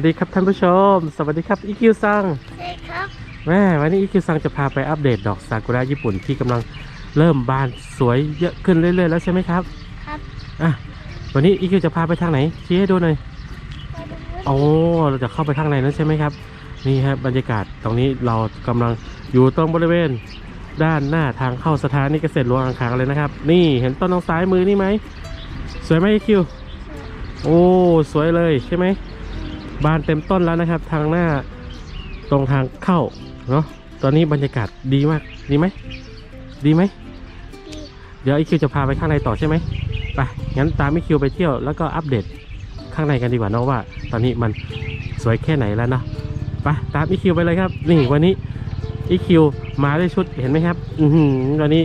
วัสดีครับท่านผู้ชม สวัสดีครับอีคิวซังใช่ครับแม่วันนี้อีคิวซังจะพาไปอัปเดตดอกซากุระญี่ปุ่นที่กำลังเริ่มบานสวยเยอะขึ้นเรื่อยๆแล้วใช่ไหมครับครับ อะวันนี้อีคิวจะพาไปทางไหนชี้ให้ดูหน่อยมาดูโอ้เราจะเข้าไปข้างในนั้นใช่ไหมครับ นี่ฮะบรรยากาศตรงนี้เรากำลังอยู่ตรงบริเวณ ด้านหน้าทางเข้าสถานีเกษตรหลวงอ่างขางเลยนะครับ นี่เห็นต้นทางซ้ายมือนี่ไหมสวยไหมอีคิวโอ้สวยเลยใช่ไหม บานเต็มต้นแล้วนะครับ ทางหน้าตรงทางเข้าเนาะตอนนี้บรรยากาศดีมากดีไหมดีไหมดีเดี๋ยวไอคิวจะพาไปข้างในต่อใช่ไหมไปงั้นตามไอคิวไปเที่ยวแล้วก็อัปเดตข้างในกันดีกว่าเนาะว่า ตอนนี้มันสวยแค่ไหนแล้วเนาะไปตามไอคิวไปเลยครับ นี่วันนี้ไอคิวมาด้วยชุดเห็นไหมครับ อือหือวันนี้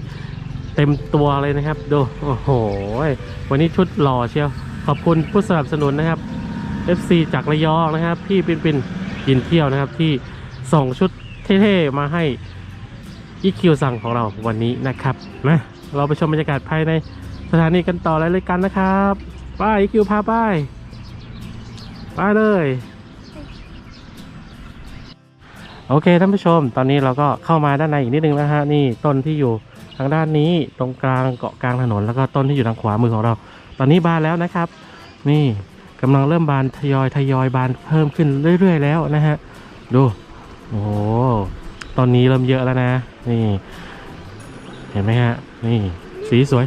เต็มตัวเลยนะครับดูโอ้โหวันนี้ชุดหล่อเชียวขอบคุณผู้สนับสนุนนะครับ FC จากระยองนะครับ พี่ปินปินยินเที่ยวนะครับ ที่ส่งชุดเท่ๆมาให้อีคิวสั่งของเราวันนี้นะครับนะเราไปชมบรรยากาศภายในสถานีกันต่อเลยกันนะครับไป้าอีคิวพาไปไปเลยโอเคท่านผู้ชม ตอนนี้เราก็เข้ามาด้านในอีกนิดนึงแล้วฮะนี่ต้นที่อยู่ทางด้านนี้ตรงกลางเกาะกลางถนน แล้วก็ต้นที่อยู่ทางขวามือของเรา ตอนนี้บานแล้วนะครับ นี่ กำลังเริ่มบานทยอยทยอยบานเพิ่มขึ้นเรื่อย ๆ แล้วนะฮะ ดู โอ้โห ตอนนี้เริ่มเยอะแล้วนะ นี่ เห็นไหมฮะ นี่ สีสวย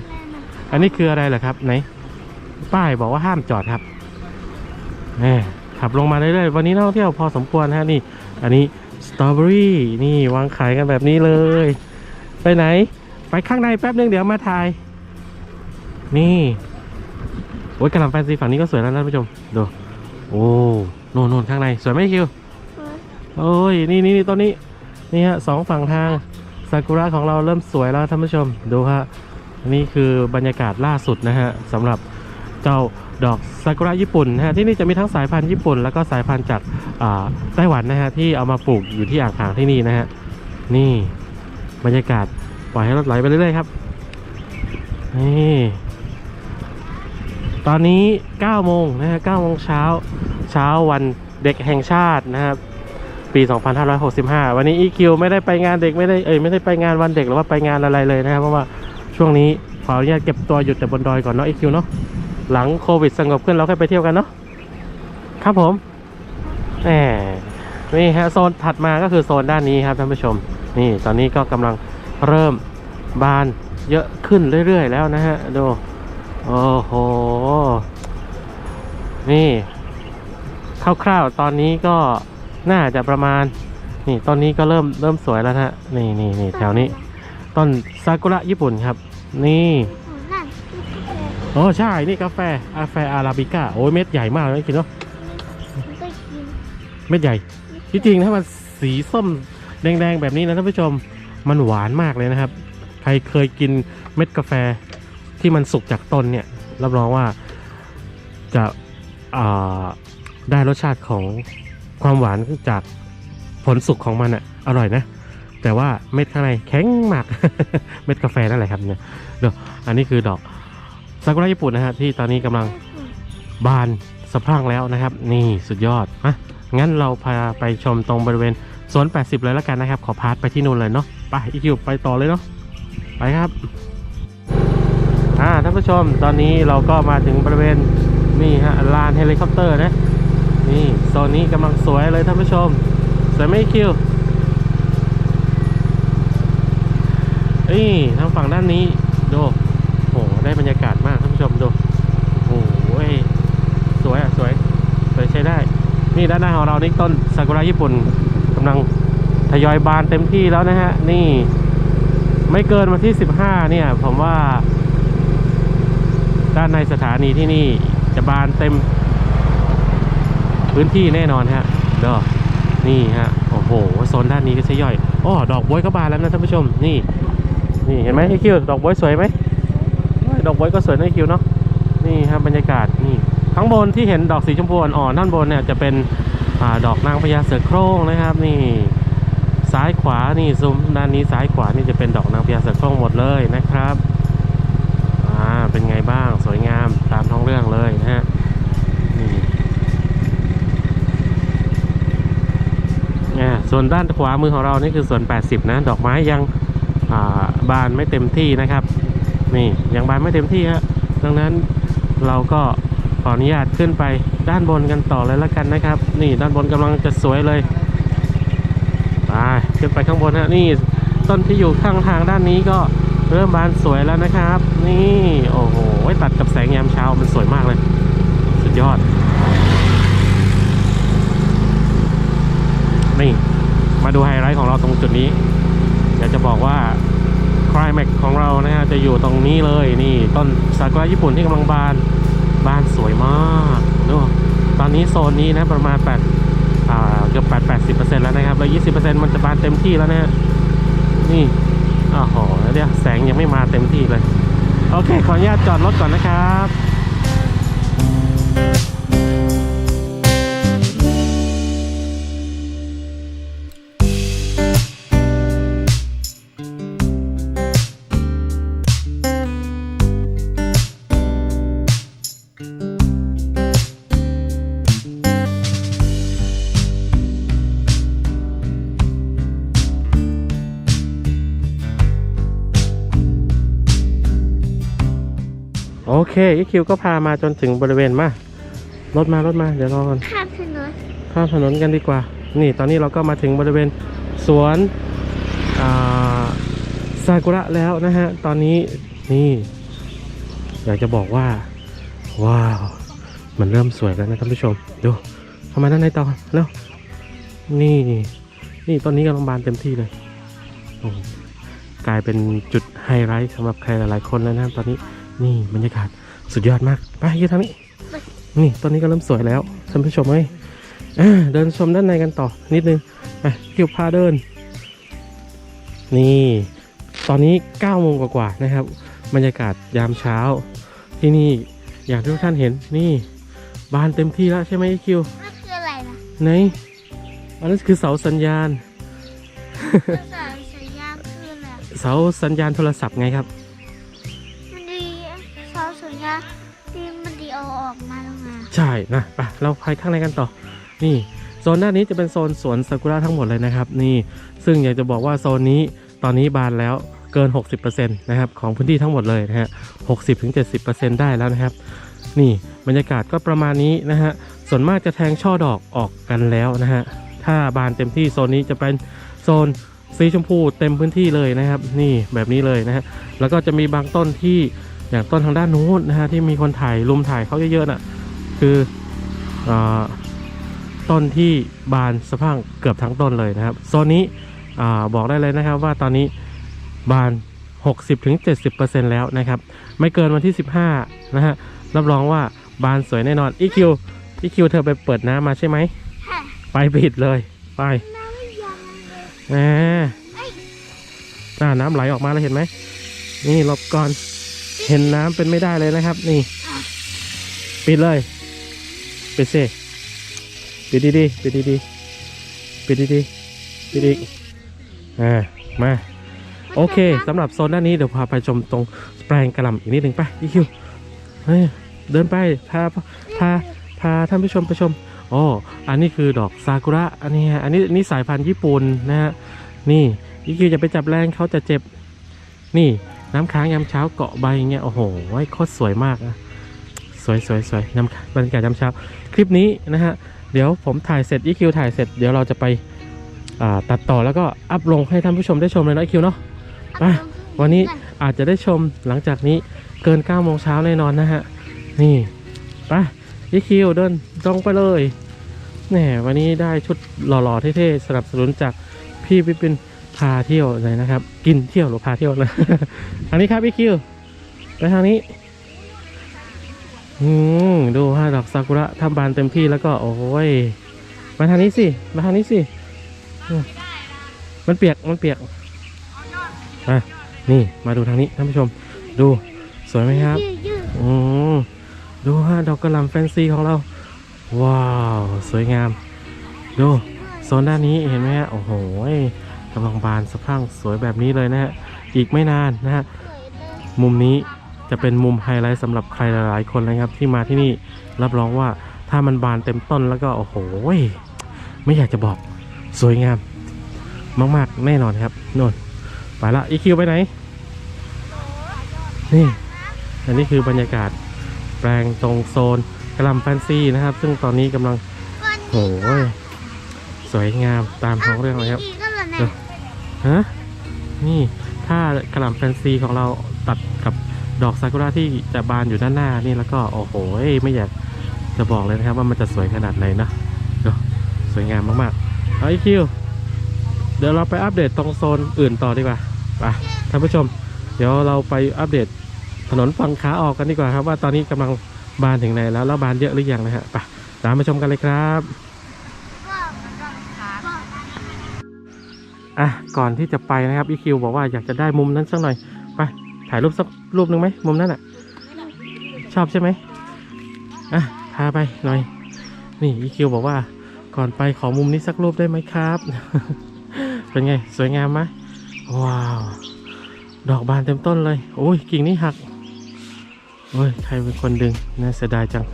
อันนี้คืออะไรเหรอครับไหน ป้ายบอกว่าห้ามจอดครับแหมขับลงมาเรื่อยๆ วันนี้นักท่องเที่ยวพอสมควรฮะนี่ อันนี้สตรอเบอรี่นี่วางขายกันแบบนี้เลย ไปไหน ไปข้างในแป๊บนึงเดี๋ยวมาถ่าย นี่ โอ้ยกระหล่ำแฟนซีฝั่งนี้ก็สวยแล้วนะท่านผู้ชมดูโอ้โน่นโน่นข้างในสวยไหมคิวโอ้ยนี่นี่นี่ต้นนี้นี่ฮะสองฝั่งทางซากุระของเราเริ่มสวยแล้วท่านผู้ชมดูฮะนี่คือบรรยากาศล่าสุดนะฮะสำหรับเจ้าดอกซากุระญี่ปุ่นนะฮะที่นี่จะมีทั้งสายพันธุ์ญี่ปุ่น แล้วก็สายพันธุ์จากอ่าไต้หวันนะฮะที่เอามาปลูกอยู่ที่อ่างขางที่นี่นะฮะนี่บรรยากาศปล่อยให้รถไหลไปเรื่อยๆครับนี่ ตอนนี้ 9 โมงนะฮะ9โมงเช้า เช้าวันเด็กแห่งชาตินะครับ ปี 2565 วันนี้ EQ ไม่ได้ไปงานเด็กไม่ได้ เอ้ย ไม่ได้ไปงานวันเด็กหรือว่าไปงานอะไรเลยนะครับ เพราะว่าช่วงนี้ขออนุญาตเก็บตัวหยุดแต่บนดอยก่อนเนาะ EQ เนาะ หลังโควิดสงบขึ้นเราค่อยไปเที่ยวกันเนาะ ครับผม แหม นี่ฮะโซนถัดมาก็คือโซนด้านนี้ครับท่านผู้ชม นี่ตอนนี้ก็กำลังเริ่มบานเยอะขึ้นเรื่อย ๆ แล้วนะฮะ ดู โอ้โห นี่คร่าวๆตอนนี้ก็น่าจะประมาณ นี่ต้นนี้ก็เริ่มเริ่มสวยแล้วนะฮะนี่นี่นี่แถวนี้ ต้นซากุระญี่ปุ่นครับ นี่โอ้ใช่ นี่กาแฟกาแฟอาราบิก้าโอ้ยเม็ดใหญ่มากเลยกินเนาะเม็ดใหญ่ ที่จริงถ้ามันสีส้มแดงๆแบบนี้นะท่านผู้ชมมันหวานมากเลยนะครับ ใครเคยกินเม็ดกาแฟ ที่มันสุกจากต้นเนี่ยรับรองว่าจะได้รสชาติของความหวานจากผลสุกของมันอะอร่อยนะ แต่ว่าเม็ดข้างในแข็งมาก เม็ดกาแฟนั่นแหละครับเนี่ยเดี๋ยวอันนี้คือดอกซากุระญี่ปุ่นนะฮะที่ตอนนี้กำลังบานสะพรั่งแล้วนะครับ นี่สุดยอดอะงั้นเราพาไปชมตรงบริเวณสวน80 เลยแล้วกันนะครับ ขอพาร์ทไปที่นู่นเลยเนาะไปอีคิวไปต่อเลยเนาะไปครับ อ่าท่านผู้ชมตอนนี้เราก็มาถึงบริเวณนี่ฮะลานเฮลิคอปเตอร์นะนี่โซนนี้กำลังสวยเลยท่านผู้ชม สวยไมอีคิวนี่ทางฝั่งด้านนี้ดูโอ้โหได้บรรยากาศมากท่านผู้ชมดูโอ้โหสวยอะสวยสวยใช้ได้ นี่ด้านหน้าของเรานี่ต้นซากุระญี่ปุ่นกำลังทยอยบานเต็มที่แล้วนะฮะ นี่ ไม่เกินวันที่ 15 เนี่ย ผมว่า ด้านในสถานีที่นี่จะบานเต็มพื้นที่แน่นอนฮะดอนี่ฮะโอ้โหโซนด้านนี้ก็ใช่ย่อยอ้อดอกบวยก็บานแล้วนะท่านผู้ชมนี่ นี่เห็นไหมไอคิวดอกบวยสวยไหมดอกบวยก็สวยนะไอคิวเนาะนี่ครับรรยากาศนี่ข้างบนที่เห็นดอกสีชมพูอ่อนๆด้านบนเนี่ยจะเป็นอดอกนางพญาเสือโคร่งนะครับ นี่ซ้ายขวานี่ซูมด้านนี้ซ้ายขวานี่จะเป็นดอกนางพญาเสือโคร่งหมดเลยนะครับอ่าเป็นไงบ้างสวยงามตามท้อง เรื่องเลยนะฮะนี่ส่วนด้านขวามือของเรานี่คือส่วน 80 นะ ดอกไม้ยังาบานไม่เต็มที่นะครับ นี่ยังบานไม่เต็มที่ฮะดังนั้นเราก็ขออนุญาตขึ้นไปด้านบนกันต่อเลยละกันนะครับ นี่ด้านบนกำลังจะสวยเลยไปขึ้นไปข้างบนฮะนี่ต้นที่อยู่ข้างทางด้านนี้ก็ เริ่มบานสวยแล้วนะครับ นี่โอ้โหตัดกับแสงยามเช้ามันสวยมากเลย สุดยอด นี่ มาดูไฮไลท์ของเราตรงจุดนี้อยากจะบอกว่าคลายแม็กของเรานะฮะจะอยู่ตรงนี้เลยนี่ ต้นซากุระญี่ปุ่นที่กำลังบานบานสวยมากดูตอนนี้โซนนี้นะประมาณ8อ่าเกือบ8 80แล้วนะครับ แล้ว 20มันจะบานเต็มที่แล้วนะฮะนี่ อ้าวโหเดี๋ยวแสงยังไม่มาเต็มที่เลย โอเค ขออนุญาตจอดรถก่อนนะครับ เคอีคิวก็พามาจนถึงบริเวณมารถมารถมาเดี๋ยวรอก่อนข้ามถนนข้ามถนนกันดีกว่า นี่ตอนนี้เราก็มาถึงบริเวณสวนอ่าซากุระแล้วนะฮะ ตอนนี้นี่ อยากจะบอกว่า ว้าว มันเริ่มสวยแล้วนะท่านผู้ชม ดูเข้ามาด้านในต่อแล้วนี่ นี่ต้นนี้กำลังบานเต็มที่เลยโอ้โหกลายเป็นจุดไฮไลท์สำหรับใครหลายๆคนแล้วนะครับตอนนี้ นี่บรรยากาศสุดยอดมาก ไปยืนทางนี้นี่ตอนนี้ก็เริ่มสวยแล้วท่านผู้ชมเอ้ยอ่าเดินชมด้านในกันต่อนิดนึงไปคิวพาเดิน นี่ ตอนนี้9โมงกว่าๆนะครับ บรรยากาศยามเช้า ที่นี่อย่างที่ทุกท่านเห็นนี่บานเต็มที่แล้วใช่ไหมคิวนั่นคืออะไรล่ะไหนอันนั้นคือเสาสัญญาณภาษาสัญญาณคืออะไรเสาสัญญาณโทรศัพท์ไงครับ ออกมาแล้วไงใช่นะไปเราไปข้างในกันต่อ นี่โซนด้านนี้จะเป็นโซนสวนซากุระทั้งหมดเลยนะครับ นี่ซึ่งอยากจะบอกว่าโซนนี้ตอนนี้บานแล้วเกิน 60%นะครับของพื้นที่ทั้งหมดเลยนะฮะ60-70%ได้แล้วนะครับ นี่บรรยากาศก็ประมาณนี้นะฮะส่วนมากจะแทงช่อดอกออกกันแล้วนะฮะถ้าบานเต็มที่โซนนี้จะเป็นโซนสีชมพูเต็มพื้นที่เลยนะครับ นี่แบบนี้เลยนะฮะแล้วก็จะมีบางต้นที่ อย่างต้นทางด้านนู้นนะฮะที่มีคนถ่ายรุมถ่ายเขาเยอะๆน่ะคืออาต้นที่บานสะพรั่งเกือบทั้งต้นเลยนะครับโซนนี้อาบอกได้เลยนะครับว่าตอนนี้บาน 60-70%แล้วนะครับ ไม่เกินวันที่ 15 นะฮะรับรองว่าบานสวยแน่นอนอีคิวอีคิวเธอไปเปิดน้ำมาใช่ไหมค่ะไปผิดเลยไปน้ำไม่ยังเลยแหมอ่าน้ำไหลออกมาแล้วเห็นไหมนี่หลบก่อน เห็นน้ำเป็นไม่ได้เลยนะครับ นี่ ปิดเลยปิดสิปิดดีๆปิดดีๆปิดดีๆปิดอีกอ่ามาโอเคสำหรับโซนด้านนี้เดี๋ยวพาไปชมตรงแปลงกระหล่ำอีกนิดหนึ่งไปอีคิวเฮ้ยเดินไปพาพาพาท่านผู้ชมไปชมอ๋ออันนี้คือดอกซากุระอันนี้ฮะอันนี้นี่สายพันธุ์ญี่ปุ่นนะฮะนี่อีคิวจะไปจับแรงเขาจะเจ็บนี่ น้ำค้างยามเช้าเกาะใบอย่างเงี้ยโอ้โหโคตรสวยมากนะสวยสวยสวยน้ำบรรยากาศยามเช้า คลิปนี้นะฮะเดี๋ยวผมถ่ายเสร็จอีคิวถ่ายเสร็จเดี๋ยวเราจะไปตัดต่อแล้วก็อัพลงให้ท่านผู้ชมได้ชมเลยนะอีคิวเนาะไปวันนี้อาจจะได้ชมหลังจากนี้เกิน9โมงเช้าแน่นอนนะฮะนี่ไปยี่คิวเดินตรงไปเลยแหมวันนี้ได้ชุดหล่อๆเท่ๆสนับสนุนจากพี่วิปิน พาเที่ยวเลยนะครับ กินเที่ยวหรือพาเที่ยวนะทางนี้ครับพี่คิวไปทางนี้ อืมดูฮะดอกซากุระทำบานเต็มที่แล้วก็โอ้ยมาทางนี้สิมาทางนี้สิมันเปียกมันเปียกอะนี่มาดูทางนี้ท่านผู้ชม ดูสวยไหมครับดยืดอืมดูฮะดอกกระหล่ำแฟนซีของเรา ว้าว สวยงาม ดูโซนด้านนี้เห็นไหมฮะโอ้โหำลังบานสะพรั่งสวยแบบนี้เลยนะฮะอีกไม่นานนะฮะมุมนี้จะเป็นมุมไฮไลท์สำหรับใครหลายๆคนนะครับ ที่มาที่นี่รับรองว่าถ้ามันบานเต็มต้นแล้วก็โอ้โหไม่อยากจะบอกสวยงาม มากๆแน่นอนครับโน่นไปละอีคิวไปไหนนี่อันนี้คือบรรยากาศแปลงตรงโซนกระลำแฟนซีนะครับ ซึ่งตอนนี้กำลังโอ้ยสวยงามตามท้องเรื่องเลยครับ ฮะนี่ถ้ากระหล่ำแฟนซีของเราตัดกับดอกซากุระที่จะบานอยู่ด้านหน้านี่แล้วก็โอ้โหไม่อยากจะบอกเลยนะครับว่ามันจะสวยขนาดไหนนะสวยงามมากๆเอาอีคิวเดี๋ยวเราไปอัปเดตตรงโซนอื่นต่อดีกว่าไปท่านผู้ชม เดี๋ยวเราไปอัปเดตถนนฝั่งขาออกกันดีกว่าครับว่าตอนนี้กำลังบานถึงไหนแล้วแล้วบานเยอะหรือยังนะฮะไปตามมาชมกันเลยครับ อะก่อนที่จะไปนะครับอีคิวบอกว่าอยากจะได้มุมนั้นสักหน่อยไปถ่ายรูปสักรูปหนึ่งไหมมุมนั้นอะ ชอบใช่ไหมอะพาไปหน่อย นี่อีคิวบอกว่าก่อนไปขอมุมนี้สักรูปได้ไหมครับ เป็นไงสวยงามไหมว้าว ดอกบานเต็มต้นเลยโอ้ยกิ่งนี้หักโอ้ยใครเป็นคนดึงน่าเสียดายจัง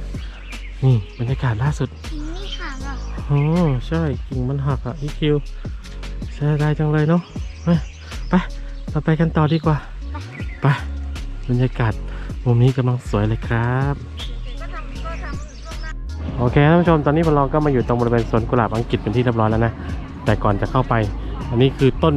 นี่บรรยากาศล่าสุดทิ้งนี่ขาดหรอโอ้ใช่กิ่งมันหักอะอีคิว เสียดายจังเลยเนาะไปเราไปกันต่อดีกว่า ไปบรรยากาศมุมนี้กำลังสวยเลยครับโอเคท่านผู้ชมตอนนี้พวกเราก็มาอยู่ตรงบริเวณสวนกุหลาบอังกฤษเป็นที่เรียบร้อยแล้วนะแต่ก่อนจะเข้าไป อันนี้คือต้น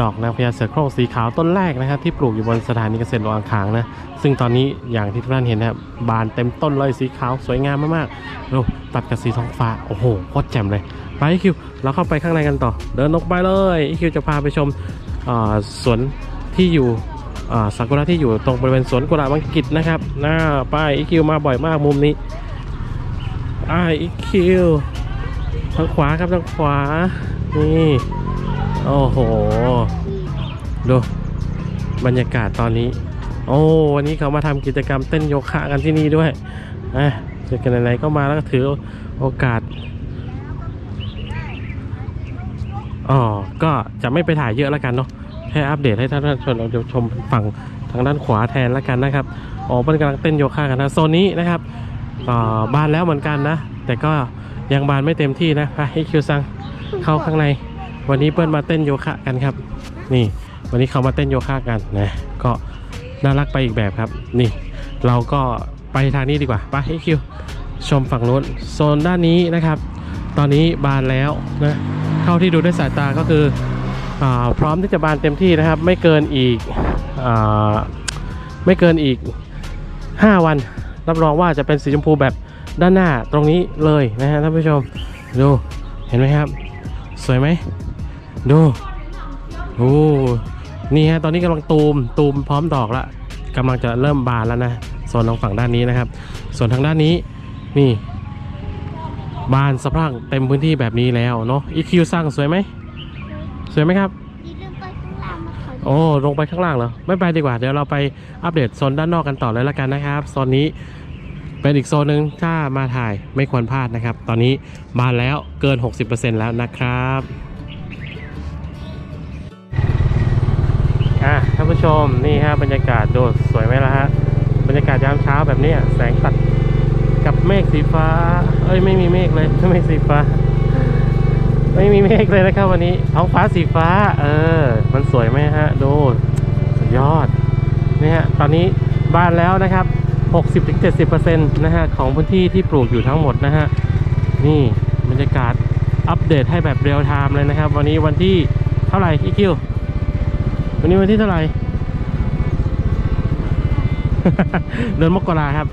ดอกนางพญาเสือโคร่งสีขาวต้นแรกนะครับ ที่ปลูกอยู่บนสถานีเกษตรหลวงอ่างขางนะ ซึ่งตอนนี้อย่างที่ทุกท่านเห็นนะครับบานเต็มต้นเลยสีขาวสวยงามมากๆดูตัดกับสีท้องฟ้าโอ้โหโคตรแจ่มเลยไปอีคิวเราเข้าไปข้างในกันต่อ เดินลงไปเลยอีคิวจะพาไปชมสวนที่อยู่อ่าซากุระที่อยู่ตรงบริเวณสวนกุหลาบอังกฤษนะครับน่าไปอีคิวมาบ่อยมากมุมนี้อ่าอีคิวทางขวาครับทางขวานี่ โอ้โห ดู บรรยากาศตอนนี้ โอ้วันนี้เขามาทำกิจกรรมเต้นโยคะกันที่นี่ด้วยอะเจอกันไหนๆก็มาแล้วก็ถือโอกาสอ๋อก็จะไม่ไปถ่ายเยอะแล้วกันเนาะแค่อัปเดตให้ท่านผู้ชมเราชมฝั่งทางด้านขวาแทนแล้วกันนะครับอ๋อมันกำลังเต้นโยคะกันนะโซนนี้นะครับอ่าบานแล้วเหมือนกันนะ แต่ก็ยังบานไม่เต็มที่นะไปให้คิวซังเข้าข้างใน วันนี้เปิ้ลมาเต้นโยคะกันครับ นี่ วันนี้เขามาเต้นโยคะกันนะก็น่ารักไปอีกแบบครับ นี่ เราก็ไปทางนี้ดีกว่าไปให้คิวชมฝั่งนู้นโซนด้านนี้นะครับ ตอนนี้บานแล้วนะเท่าที่ดูด้วยสายตาก็คืออาพร้อมที่จะบานเต็มที่นะครับ ไม่เกินอีกอาไม่เกินอีก 5 วัน รับรองว่าจะเป็นสีชมพูแบบด้านหน้าตรงนี้เลยนะฮะท่านผู้ชมดูเห็นไหมครับ สวยไหม ดูโอ้นี่ฮะตอนนี้กำลังตูมตูมพร้อมดอกละกำลังจะเริ่มบานแล้วนะโซนทางฝั่งด้านนี้นะครับ ส่วนทางด้านนี้นี่บานสะพรั่งเต็มพื้นที่แบบนี้แล้วเนาะ EQ สร้างสวยไหมสวยไหมครับนี่ลืมไปข้างล่างมาถอยโอ้ลงไปข้างล่างเหรอไม่ไปดีกว่าเดี๋ยวเราไปอัปเดตโซนด้านนอกกันต่อเลยละกันนะครับโซนนี้เป็นอีกโซนหนึ่งถ้ามาถ่ายไม่ควรพลาดนะครับ ตอนนี้บานแล้วเกิน 60%แล้วนะครับ ผู้ชมนี่ฮะบรรยากาศโดูสวยไหมล่ะฮะบรรยากาศยามเช้าแบบนี้แสงตัดกับเมฆสีฟ้า เอ้ยไม่มีเมฆเลยเมฆสีฟ้า ไม่มีเมฆเลยนะครับวันนี้ท้องฟ้าสีฟ้า เออ มันสวยไหมฮะ ดูสุดยอดนี่ฮะตอนนี้บานแล้วนะครับ 60-70%นะฮะของพื้นที่ที่ปลูกอยู่ทั้งหมดนะฮะนี่บรรยากาศอัปเดตให้แบบเรียลไทม์เลยนะครับ วันนี้วันที่เท่าไหร่อีคิววันนี้วันที่เท่าไหร่ เดือนมกราครับ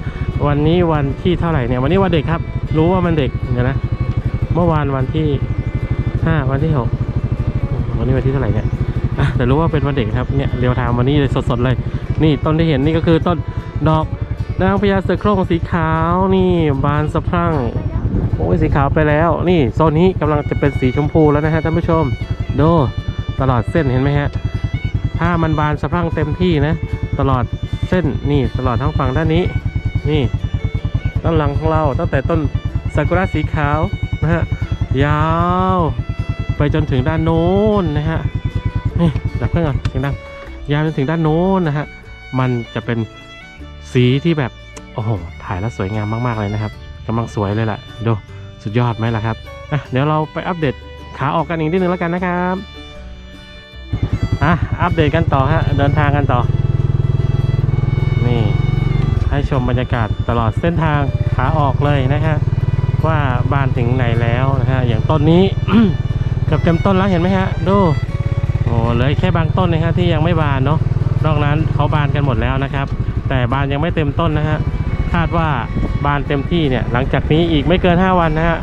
วันนี้วันที่เท่าไหร่เนี่ย วันนี้วันเด็กครับ รู้ว่ามันเด็กเดี๋ยวนะ เมื่อวานวันที่ห้าวันที่หกวันนี้วันที่เท่าไหร่เนี่ยแต่รู้ว่าเป็นวันเด็กครับเนี่ยเรียวทม์วันนี้เลยสดๆเลย นี่ต้นที่เห็นนี่ก็คือต้นดอกนางพญาเสือโคร่งสีขาวนี่บานสะพรั่งโอ้ยสีขาวไปแล้ว นี่โซนนี้กำลังจะเป็นสีชมพูแล้วนะฮะท่านผู้ชมดูตลอดเส้นเห็นไหมฮะถ้ามันบานสะพรั่งเต็มที่นะ ตลอด ส้นนี่ตลอดทั้งฝั่งด้านนี้ นี่ด้านหลังของเราตั้งแต่ต้นซากุระสีขาวนะฮะยาว ไปจนถึงด้านโน้นนะฮะนี่ดับเครื่องก่อนเสียงดังยาวจนถึงด้านโน้นนะฮะมันจะเป็นสีที่แบบโอ้โหถ่ายแล้วสวยงามมากๆเลยนะครับกำลังสวยเลยแหละดูสุดยอดไหมล่ะครับอะเดี๋ยวเราไปอัปเดตขาออกกันอีกนิดนึงแล้วกันนะครับอะอัปเดตกันต่อฮะเดินทางกันต่อ นี่ ให้ชมบรรยากาศตลอดเส้นทางขาออกเลยนะฮะว่าบานถึงไหนแล้วนะฮะอย่างต้นนี้ เกือบเต็มต้นแล้วเห็นไหมฮะดูโอ้เหลือแค่บางต้นนะฮะที่ยังไม่บานเนาะนอกนั้นเขาบานกันหมดแล้วนะครับ แต่บานยังไม่เต็มต้นนะฮะคาดว่าบานเต็มที่เนี่ยหลังจากนี้อีกไม่เกิน 5 วันนะฮะ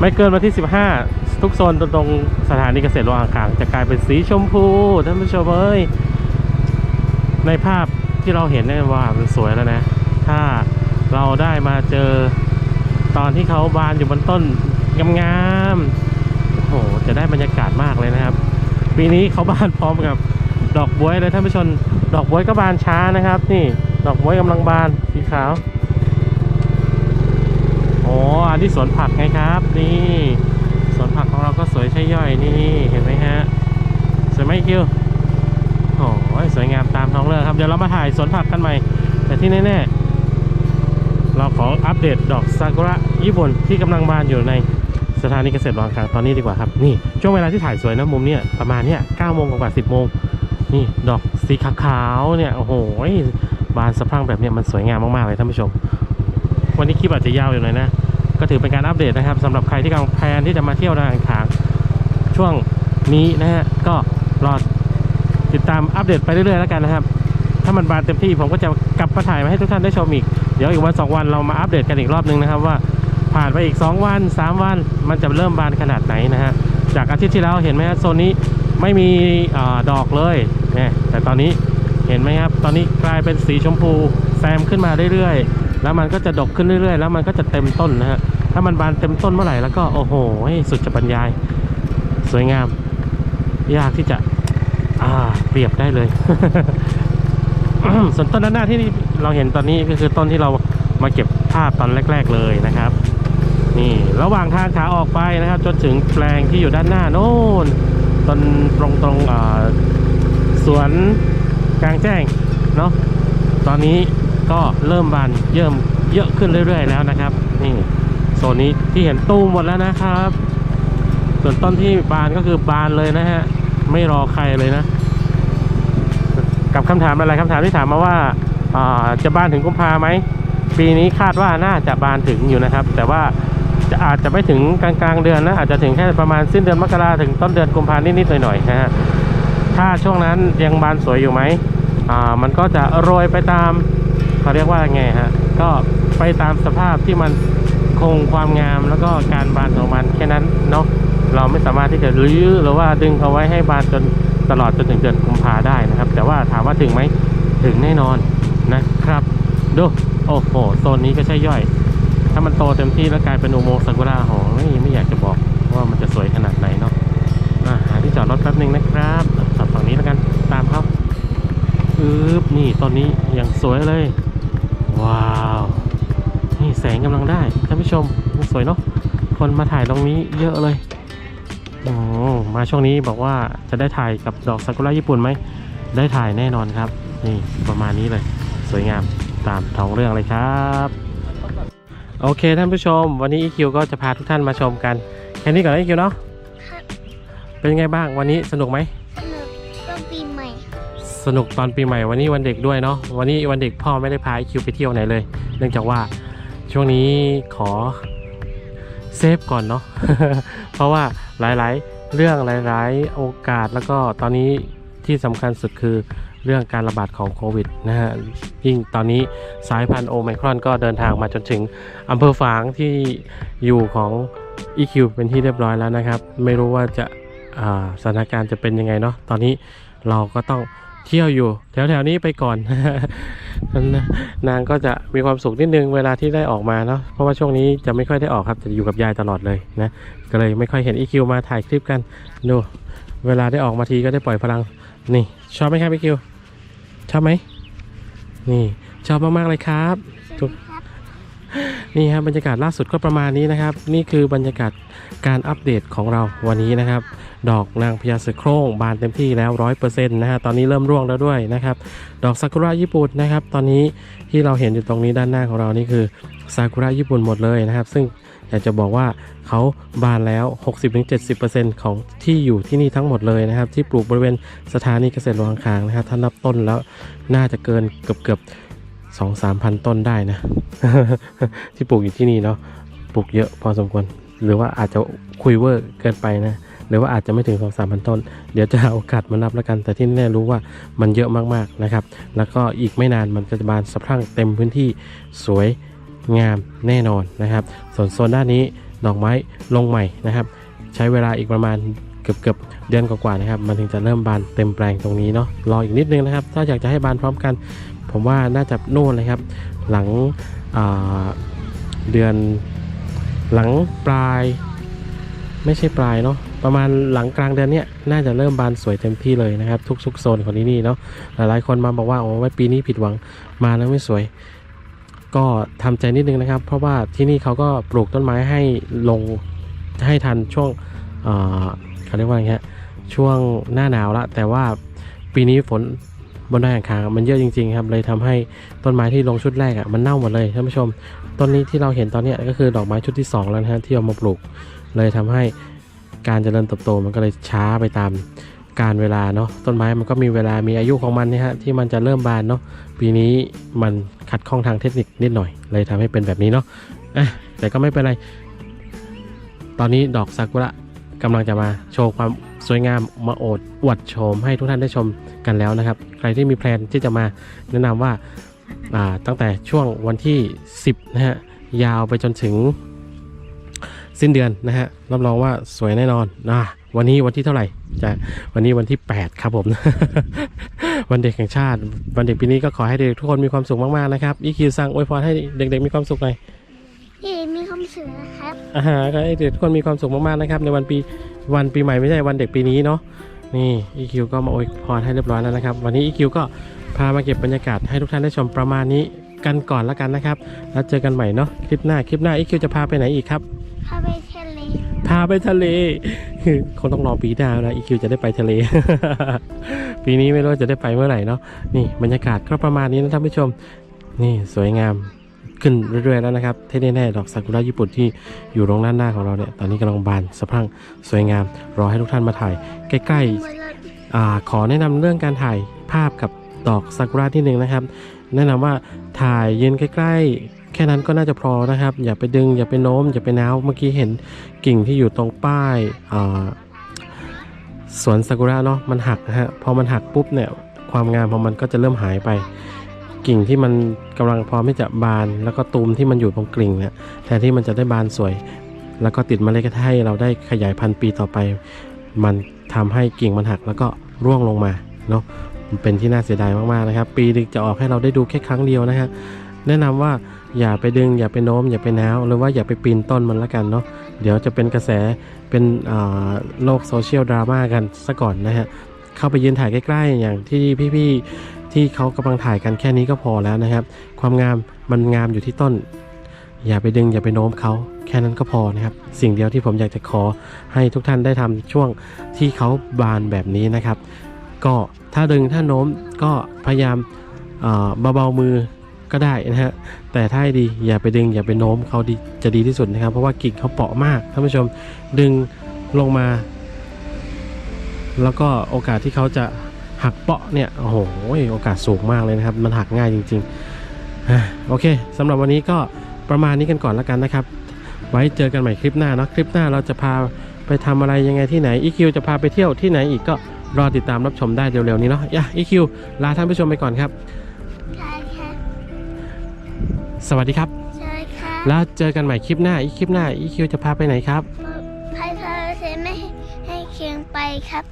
ไม่เกินวันที่ 15 ทุกโซนตรงสถานีเกษตรโลอ่างขางจะกลายเป็นสีชมพูท่านผู้ชมเอ้ยในภาพ ที่เราเห็นเนี่ยว่ามันสวยแล้วนะ ถ้าเราได้มาเจอตอนที่เขาบานอยู่บนต้นงามๆโอ้โหจะได้บรรยากาศมากเลยนะครับ ปีนี้เขาบานพร้อมกับดอกบวยเลยท่านผู้ชมดอกบวยก็บานช้านะครับ นี่ดอกบวยกำลังบานสีขาวโอ้อันนี้สวนผักไงครับ นี่สวนผักของเราก็สวยใช่ย่อยนี่เห็นไหมฮะสวยไหมคิว สวยงามตามท้องเรื่องครับ เดี๋ยวเรามาถ่ายสวนผักกันใหม่ แต่ที่แน่ๆ เราขออัปเดตดอกซากุระญี่ปุ่นที่กำลังบานอยู่ในสถานีเกษตรวางกลางตอนนี้ดีกว่าครับ นี่ช่วงเวลาที่ถ่ายสวยนะมุมเนี้ยประมาณเนี้ย9โมงกว่า10โมงนี่ดอกสีขาวๆเนี่ยโอ้โหบานสะพรั่งแบบเนี้ยมันสวยงามมากๆเลยท่านผู้ชม วันนี้คลิปอาจจะยาวอยู่หน่อยนะ ก็ถือเป็นการอัปเดตนะครับสำหรับใครที่กำลังแพลนที่จะมาเที่ยวดอยอ่างขางช่วงนี้นะฮะก็รอ ติดตามอัปเดตไปเรื่อยๆแล้วกันนะครับ ถ้ามันบานเต็มที่ผมก็จะกลับมาถ่ายมาให้ทุกท่านได้ชมอีก เดี๋ยวอีกวันสองวันเรามาอัปเดตกันอีกรอบนึงนะครับว่าผ่านไปอีก 2 วัน 3 วัน มันจะเริ่มบานขนาดไหนนะฮะจากอาทิตย์ที่แล้วเห็นไหมฮะโซนนี้ไม่มีอดอกเลยเนี่ยแต่ตอนนี้เห็นไหมครับ ตอนนี้กลายเป็นสีชมพูแซมขึ้นมาเรื่อยๆ แล้วมันก็จะดกขึ้นเรื่อยๆ แล้วมันก็จะเต็มต้นนะฮะถ้ามันบานเต็มต้นเมื่อไหร่แล้วก็โอ้โหสุดจะบรรยาย สวยงาม ยากที่จะ เปรียบได้เลย ส่วนต้นด้านหน้าที่เราเห็นตอนนี้ก็คือต้นที่เรามาเก็บภาพตอนแรก ๆเลยนะครับ นี่ระหว่างทางขาออกไปนะครับ จนถึงแปลงที่อยู่ด้านหน้าโน่นต้นตรงตรงๆสวนกลางแจ้งเนาะตอนนี้ก็เริ่มบานเยิ่มเยอะขึ้นเรื่อย ๆ แล้วนะครับ นี่โซนนี้ที่เห็นตู้มหมดแล้วนะครับ ส่วนต้นที่บานก็คือบานเลยนะฮะ ไม่รอใครเลยนะ คำถามอะไรคำถามที่ถามมาว่าจะบานถึงกุมภาไหมปีนี้คาดว่าน่าจะบานถึงอยู่นะครับ แต่ว่าจะอาจจะไม่ถึงกลางๆเดือนนะอาจจะถึงแค่ประมาณสิ้นเดือนมกราถึงต้นเดือนกุมภานิดๆหน่อยๆนะฮะถ้าช่วงนั้นยังบานสวยอยู่ไหมอ่ามันก็จะโรยไปตามเขาเรียกว่าไงฮะก็ไปตามสภาพที่มันคงความงามแล้วก็การบานของมันแค่นั้นเนาะเราไม่สามารถที่จะรื้อหรือว่าดึงเอาไว้ให้บานจนตลอดจนถึงเดือนกุมภาได้ แต่ว่าถามว่าถึงไหมถึงแน่นอนนะครับ ดู โอ้โหโซนนี้ก็ใช่ย่อย ถ้ามันโตเต็มที่แล้วกลายเป็นอุโมงค์ซากุระหอไม่ไม่อยากจะบอกว่ามันจะสวยขนาดไหนเนาะอะหาที่จอดรถแป๊บนึงนะครับจอดฝั่งนี้แล้วกันตามครับอึบนี่ตอนนี้อย่างสวยเลย ว้าว นี่แสงกำลังได้ท่านผู้ชมสวยเนาะคนมาถ่ายตรงนี้เยอะเลยโอ้มาช่วงนี้บอกว่าจะได้ถ่ายกับดอกซากุระญี่ปุ่นไหม ได้ถ่ายแน่นอนครับ นี่ประมาณนี้เลย สวยงามตามท้องเรื่องเลยครับ โอเคท่านผู้ชม วันนี้ EQ ก็จะพาทุกท่านมาชมกันแค่นี้ก่อนนะ EQ เนาะครับเป็นไงบ้างวันนี้สนุกไหมสนุกต้นปีใหม่สนุกตอนปีใหม่วันนี้วันเด็กด้วยเนาะวันนี้วันเด็กพ่อไม่ได้พา EQ ไปเที่ยวไหนเลย เนื่องจากว่าช่วงนี้ขอเซฟก่อนเนาะ เพราะว่าหลายๆ เรื่องหลาย ๆ โอกาสแล้วก็ตอนนี้ ที่สำคัญสุดคือเรื่องการระบาดของโควิดนะฮะยิ่งตอนนี้สายพันธุ์โอไมครอนก็เดินทางมาจนถึงอำเภอฝางที่อยู่ของ EQ เป็นที่เรียบร้อยแล้วนะครับ ไม่รู้ว่าจะาสถานการณ์จะเป็นยังไงเนาะตอนนี้เราก็ต้องเที่ยวอยู่ แถวๆนี้ไปก่อน นางก็จะมีความสุขนิดนึงเวลาที่ได้ออกมาเนาะเพราะว่าช่วงนี้จะไม่ค่อยได้ออกครับจะอยู่กับยายตลอดเลยนะก็เลยไม่ค่อยเห็น EQ มาถ่ายคลิปกันดูเวลาได้ออกมาทีก็ได้ปล่อยพลัง นี่ชอบไหมครับ EQ ชอบไหม นี่ ชอบมาก ๆ เลยครับใช่ไหมครับนี่ครับบรรยากาศล่าสุดก็ประมาณนี้นะครับ นี่คือบรรยากาศการอัปเดตของเราวันนี้นะครับ ดอกนางพญาเสือโคร่งบานเต็มที่แล้วร้อยเปอร์เซ็นต์นะฮะตอนนี้เริ่มร่วงแล้วด้วยนะครับ ดอกซากุระญี่ปุ่นนะครับ ตอนนี้ที่เราเห็นอยู่ตรงนี้ด้านหน้าของเรานี่คือซากุระญี่ปุ่นหมดเลยนะครับ ซึ่ง อยากจะบอกว่าเขาบานแล้ว 60-70%ของที่อยู่ที่นี่ทั้งหมดเลยนะครับ ที่ปลูกบริเวณสถานีเกษตรหลวงคางนะครับถ้านับต้นแล้วน่าจะเกินเกือบเกือบสองสามพันต้นได้นะ ที่ปลูกอยู่ที่นี่เนาะปลูกเยอะพอสมควร หรือว่าอาจจะคุยเวอร์เกินไปนะหรือว่าอาจจะไม่ถึงสองสามพันต้น เดี๋ยวจะหาโอกาสมานับแล้วกัน แต่ที่แน่รู้ว่ามันเยอะมากๆนะครับ แล้วก็อีกไม่นานมันก็จะบานสะพรั่งเต็มพื้นที่สวย งามแน่นอนนะครับ ส่วนโซนด้านนี้ดอกไม้ลงใหม่นะครับ ใช้เวลาอีกประมาณเกือบเกือบเดือนกว่าๆนะครับ มันถึงจะเริ่มบานเต็มแปลงตรงนี้เนาะรออีกนิดนึงนะครับ ถ้าอยากจะให้บานพร้อมกัน ผมว่าน่าจะโน่นเลยครับ หลังเดือนหลังปลาย ไม่ใช่ปลายเนาะประมาณหลังกลางเดือนเนี้ยน่าจะเริ่มบานสวยเต็มที่เลยนะครับ ทุกๆโซนของที่นี่เนาะหลายๆคนมาบอกว่าโอ้ยปีนี้ผิดหวังมาแล้วไม่สวย ก็ทำใจนิดนึงนะครับ เพราะว่าที่นี่เขาก็ปลูกต้นไม้ให้ลงให้ทันช่วงเขาเรียกว่าไงฮะช่วงหน้าหนาวละแต่ว่าปีนี้ฝนบนดอยอ่างคางมันเยอะจริงๆครับเลยทำให้ต้นไม้ที่ลงชุดแรกอะมันเน่าหมดเลยท่านผู้ชมต้นนี้ที่เราเห็นตอนนี้ก็คือดอกไม้ชุดที่สองแล้วนะฮะที่เอามาปลูก เลยทำให้การเจริญเติบโตมันก็เลยช้าไปตาม การเวลาเนาะต้นไม้มันก็มีเวลามีอายุของมันนี่ฮะที่มันจะเริ่มบานเนาะปีนี้มันขัดข้องทางเทคนิคนิดหน่อย เลยทำให้เป็นแบบนี้เนาะะแต่ก็ไม่เป็นไร ตอนนี้ดอกซากุระกำลังจะมาโชว์ความสวยงามมาโอดอวดโฉมให้ทุกท่านได้ชมกันแล้วนะครับ ใครที่มีแพลนที่จะมาแนะนำว่าอ่าตั้งแต่ช่วงวันที่ 10 นะฮะ ยาวไปจนถึงสิ้นเดือนนะฮะรับรองว่าสวยแน่นอนนะ วันนี้วันที่เท่าไหร่จะวันนี้วันที่ 8 ครับผม วันเด็กแห่งชาติ วันเด็กปีนี้ก็ขอให้เด็กทุกคนมีความสุขมากๆนะครับอีคิวสั่งอวยพรให้เด็กๆมีความสุขหน่อยพี่มีคำเสือนะครับอ่าฮะก็ให้เด็กทุกคนมีความสุขมากๆนะครับ ในวันปีวันปีใหม่ไม่ใช่วันเด็กปีนี้เนาะนี่อีคิวก็มาอวยพรให้เรียบร้อยแล้วนะครับ วันนี้อีคิวก็พามาเก็บบรรยากาศให้ทุกท่านได้ชมประมาณนี้กันก่อนแล้วกันนะครับ แล้วเจอกันใหม่เนาะคลิปหน้าคลิปหน้าอีคิวจะพาไปไหนอีกครับพาไปทะเล พาไปทะเลคงต้องรอปีหน้านะอีคิวจะได้ไปทะเล ปีนี้ไม่รู้จะได้ไปเมื่อไหร่เนาะนี่บรรยากาศก็ประมาณนี้นะท่านผู้ชม นี่สวยงามขึ้นเรื่อยๆแล้วนะครับที่แน่ๆดอกซากุระญี่ปุ่นที่อยู่ตรงด้านหน้าของเราเนี่ยตอนนี้กำลังบานสะพรั่งสวยงาม รอให้ทุกท่านมาถ่าย ใกล้ๆอ่ขอแนะนำเรื่องการถ่ายภาพกับดอกซากุระที่หนึ่งนะครับ แนะนำว่าถ่ายยืนใกล้ๆ ค่นั้นก็น่าจะพอนะครับ อย่าไปดึง อย่าไปโน้ม อย่าไปน้าวเมื่อกี้เห็นกิ่งที่อยู่ตรงป้ายสวนซากุระเนาะมันหักนะฮะพอมันหักปุ๊บเนี่ยความงามของมันก็จะเริ่มหายไป กิ่งที่มันกำลังพร้อมที่จะบาน แล้วก็ตูมที่มันอยู่ตรงกิ่งเนี่ยแทนที่มันจะได้บานสวย แล้วก็ติดเมล็ดให้เราได้ขยายพันธุ์ปีต่อไป มันทำให้กิ่งมันหักแล้วก็ร่วงลงมาเนาะมันเป็นที่น่าเสียดายมากๆนะครับ ปีนึงจะออกให้เราได้ดูแค่ครั้งเดียวนะฮะแนะนำว่า อย่าไปดึง อย่าไปโน้ม อย่าไปน้าวหรือว่าอย่าไปปีนต้นมันละกันเนาะเดี๋ยวจะเป็นกระแสเป็นโลกโซเชียลดราม่ากันซะก่อนนะฮะเข้าไปยืนถ่ายใกล้ๆ อย่างที่พี่ๆที่เขากำลังถ่ายกันแค่นี้ก็พอแล้วนะครับ ความงามมันงามอยู่ที่ต้น อย่าไปดึง อย่าไปโน้มเขาแค่นั้นก็พอนะครับ สิ่งเดียวที่ผมอยากจะขอให้ทุกท่านได้ทำช่วงที่เขาบานแบบนี้นะครับ ก็ถ้าดึงถ้าโน้มก็พยายามเบาๆมือ ก็ได้นะฮะแต่ถ้าให้ดีอย่าไปดึงอย่าไปโน้มเขาดีจะดีที่สุดนะครับ เพราะว่ากิ่งเขาเปราะมากท่านผู้ชมดึงลงมา แล้วก็โอกาสที่เขาจะหักเปาะเนี่ยโอ้โหโอกาสสูงมากเลยนะครับ มันหักง่ายจริงๆโอเคสำหรับวันนี้ก็ประมาณนี้กันก่อนแล้วกันนะครับ ไว้เจอกันใหม่คลิปหน้าเนาะคลิปหน้าเราจะพาไปทำอะไรยังไงที่ไหนอีคิวจะพาไปเที่ยวที่ไหนอีกก็รอติดตามรับชมได้เร็วๆนี้เนาะย่ะอีคิวลาท่านผู้ชมไปก่อนครับ สวัสดีครับ ใช่ค่ะแล้วเจอกันใหม่คลิปหน้า อีคลิปหน้า อีคิวจะพาไปไหนครับ พายพาเซไม่ให้ให้เคียงไปครับ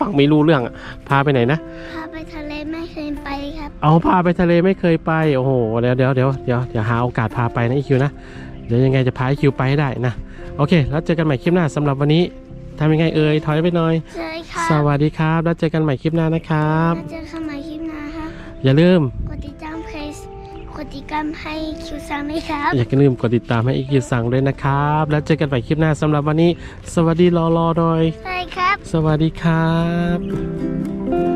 ฟังไม่รู้เรื่องอะพาไปไหนนะ พาไปทะเลไม่เคยไปครับ เอาพาไปทะเลไม่เคยไป โอ้โห เดี๋ยวเดี๋ยวเดี๋ยวเดี๋ยวเดี๋ยวหาโอกาสพาไปนะอีคิวนะ เดี๋ยวยังไงจะพาอีคิวไปให้ได้นะ โอเค แล้วเจอกันใหม่คลิปหน้าสำหรับวันนี้ทำยังไงเอ่ย ถอยไปหน่อย ใช่ค่ะสวัสดีครับ แล้วเจอกันใหม่คลิปหน้านะครับ แล้วเจอกันใหม่คลิปหน้าครับอย่าลืม ดติดตามให้คิวซังด้วยครับ อย่าลืมกดติดตามให้อีคิวสั่งด้วยนะครับ แล้วเจอกันใหม่คลิปหน้าสำหรับวันนี้ สวัสดีรอรอหน่อย ใช่ครับ สวัสดีครับ